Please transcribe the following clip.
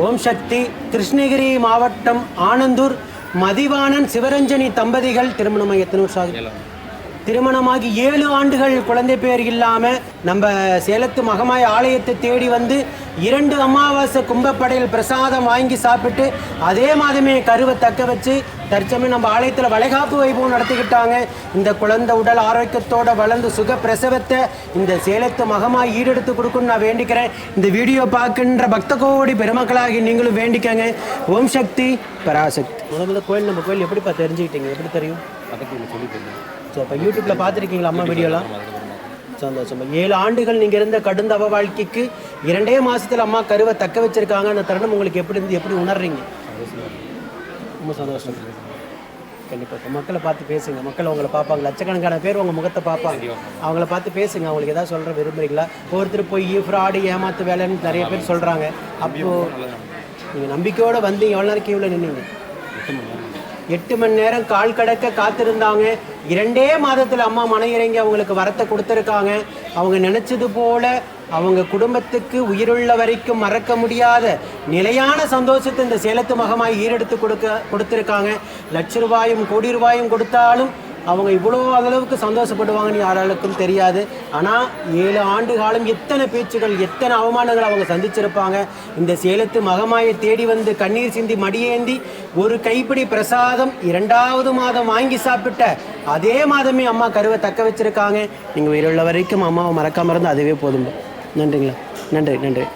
ஓம் சக்தி கிருஷ்ணகிரி மாவட்டம் ஆனந்தூர் மதிவாணன் சிவரஞ்சனி தம்பதிகள் திருமணம் எத்தனை வருஷம் திருமணமாகி ஏழு ஆண்டுகள் குழந்தை பேர் இல்லாமல் நம்ம சேலத்து மகமாய் ஆலயத்தை தேடி வந்து இரண்டு அமாவாசை கும்பப்படையில் பிரசாதம் வாங்கி சாப்பிட்டு அதே மாதமே கருவை தக்க வச்சு தற்சமயம் நம்ம ஆலயத்தில் வளைகாப்பு வைபவம் நடத்திக்கிட்டாங்க. இந்த குழந்தை உடல் ஆரோக்கியத்தோட வளர்ந்து சுக பிரசவத்தை இந்த சேலத்து மகமாய் ஈடெடுத்து கொடுக்குன்னு நான் வேண்டிக்கிறேன். இந்த வீடியோ பார்க்கின்ற பக்த கோடி பெருமக்களாகி நீங்களும் வேண்டிக்கங்க. ஓம் சக்தி பராசக்தி. முதல்ல கோயில் நம்ம கோயில் எப்படிப்பா தெரிஞ்சுக்கிட்டீங்க? எப்படி தெரியும்? பக்கத்தில் சொல்லி போயிருந்தேன் ஸோ இப்போ யூடியூப்பில் பார்த்துருக்கீங்களா அம்மா வீடியோலாம் சந்தோஷம். ஏழு ஆண்டுகள் நீங்கள் இருந்த கடும் தவ வாழ்க்கைக்கு இரண்டே மாசத்துல அம்மா கருவை தக்க வச்சிருக்காங்க. அந்த தருணம் உங்களுக்கு எப்படி இருந்து எப்படி உணர்றீங்க? ரொம்ப சந்தோஷம். கண்டிப்பாக மக்களை பார்த்து பேசுங்க. மக்கள் உங்களை பார்ப்பாங்க. லட்சக்கணக்கான பேர் உங்கள் முகத்தை பார்ப்பாங்க. அவங்கள பார்த்து பேசுங்க. அவங்களுக்கு ஏதாவது சொல்கிற விரும்புறீங்களா? ஒருத்தர் போய் ஃப்ராடு ஏமாத்து வேலைன்னு நிறைய பேர் சொல்கிறாங்க அப்போது நீங்கள் நம்பிக்கையோடு வந்தீங்க எவ்வளோ நேரம் கீழே நின்னீங்க? எட்டு மணி நேரம் கால் கடக்க காத்திருந்தாங்க. இரண்டே மாதத்தில் அம்மா மன இறங்கி அவங்களுக்கு வரத்தை கொடுத்துருக்காங்க. அவங்க நினைச்சது போல அவங்க குடும்பத்துக்கு உயிருள்ள வரைக்கும் மறக்க முடியாத நிலையான சந்தோஷத்தை இந்த சேலத்து மகமாய் ஈரெடுத்து கொடுக்க கொடுத்துருக்காங்க. லட்ச ரூபாயும் கோடி ரூபாயும் கொடுத்தாலும் அவங்க இவ்வளோ அளவுக்கு சந்தோஷப்படுவாங்கன்னு யாராலுக்கும் தெரியாது. ஆனால் ஏழு ஆண்டு காலம் எத்தனை பேச்சுகள் எத்தனை அவமானங்கள் அவங்க சந்திச்சிருப்பாங்க. இந்த சேலத்து மகமாயை தேடி வந்து கண்ணீர் சிந்தி மடியேந்தி ஒரு கைப்பிடி பிரசாதம் இரண்டாவது மாதம் வாங்கி சாப்பிட்ட அதே மாதமே அம்மா கருவை தக்க வச்சிருக்காங்க. நீங்கள் உயிருள்ள வரைக்கும் அம்மாவை மறக்காமல் இருந்து அதுவே போதும் நன்றிங்களா? நன்றி நன்றி.